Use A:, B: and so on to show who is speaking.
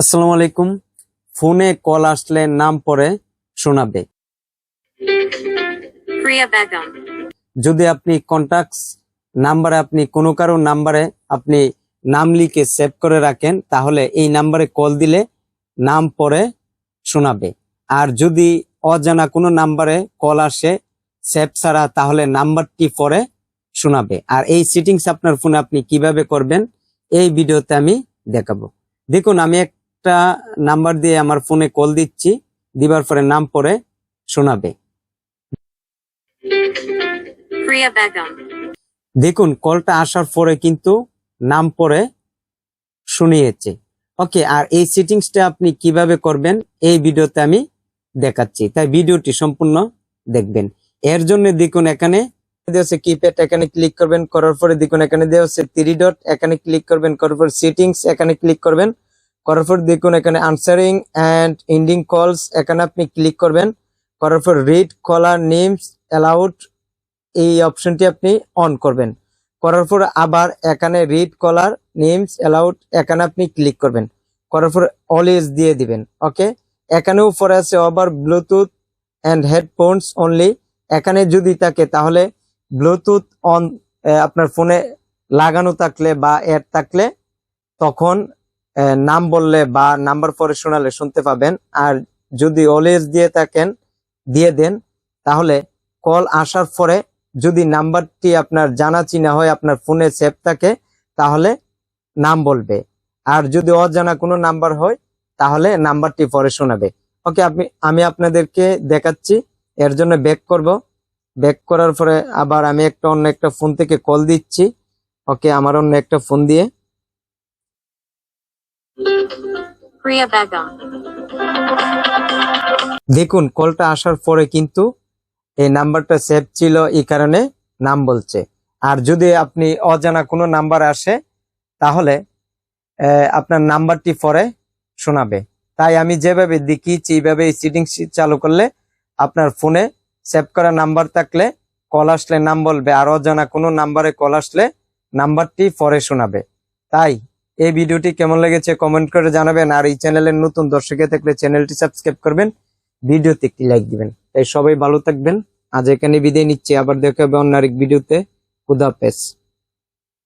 A: আসসালামু আলাইকুম। ফোনে কল আসলে নাম পরে শোনাবে যদি আপনি কন্টাক্টস নাম্বারে আপনি কোনো কারও নাম্বারে আপনি নাম লিখে সেভ করে রাখেন তাহলে এই নাম্বারে কল দিলে নাম পরে শোনাবে আর যদি অজানা কোনো নাম্বারে কল আসে সেভ ছাড়া তাহলে নাম্বারটি পরে শোনাবে আর এই সেটিংস আপনার ফোনে আপনি কীভাবে করবেন এই ভিডিওতে আমি দেখাবো। দেখুন আমি একটা নাম্বার দিয়ে আমার ফোনে কল দিচ্ছি। দিবার পরে নাম পরে শোনাবে। দেখুন কলটা আসার পরে কিন্তু নাম পরে শুনিয়েছে। ওকে আর এই সেটিংসটা আপনি কীভাবে করবেন এই ভিডিওতে আমি দেখাচ্ছি। তাই ভিডিওটি সম্পূর্ণ দেখবেন। এর জন্য দেখুন এখানে দেওয়া আছে কিপ্যাড এখানে ক্লিক করবেন করার পরে দেখুন এখানে দেওয়া আছে থ্রি ডট এখানে ক্লিক করবেন করার পর সেটিংস এখানে ক্লিক করবেন। করার পর দেখুন এখানে আনসারিং অ্যান্ড এন্ডিং কলস এখানে আপনি ক্লিক করবেন। করার পর রিড কলার নেমস অ্যালাউড এই অপশনটি আপনি অন করবেন। করার পর আবার এখানে রিড কলার নেমস অ্যালাউড এখানে আপনি ক্লিক করবেন। করার পর অলওয়েজ দিয়ে দিবেন ওকে এখানেও পরে আছে আবার ব্লুটুথ অ্যান্ড হেডফোনস অনলি এখানে যদি থাকে তাহলে ব্লুটুথ অন আপনার ফোনে লাগানো থাকলে বা এড থাকলে তখন নাম বললে বা নাম্বার পরে শোনালে শুনতে পাবেন। আর যদি অলওয়েজ দিয়ে থাকেন, দিয়ে দেন, তাহলে কল আসার পরে যদি নাম্বারটি আপনার জানা চিনা হয়, আপনার ফোনে সেভ থাকে, তাহলে নাম বলবে। আর যদি অজানা কোনো নাম্বার হয়, তাহলে নাম্বারটি পরে শোনাবে। ওকে আপনি, আমি আপনাদেরকে দেখাচ্ছি, এর জন্য ব্যাক করব। ব্যাক করার পরে আবার আমি একটা অন্য একটা ফোন থেকে কল দিচ্ছি। ওকে আমার অন্য একটা ফোন দিয়ে।
B: Priya Begum.
A: দেখুন, কলটা আসার পরে কিন্তু এই নাম্বারটা সেভ ছিল এই কারণে নাম বলছে। আর যদি আপনি অজানা কোনো নাম্বার আসে, তাহলে আপনার নাম্বারটি পরে শোনাবে। তাই আমি যেভাবে দেখিয়েছি এইভাবে এই সিটিং চালু করলে আপনার ফোনে সেভ করা নাম্বার থাকলে কল আসলে নাম বলবে। আর অজানা কোনো নাম্বারে কল আসলে নাম্বারটি পরে শোনাবে। তাই এই ভিডিওটি কেমন লেগেছে কমেন্ট করে জানাবেন আর এই চ্যানেলের নতুন দর্শকে থাকলে চ্যানেলটি সাবস্ক্রাইব করবেন, ভিডিওতে একটি লাইক দিবেন। তাই সবাই ভালো থাকবেন। আজ এখানে বিদায় নিচ্ছে। আবার দেখা হবে অন্য আরেক ভিডিওতে। খুদাফেজ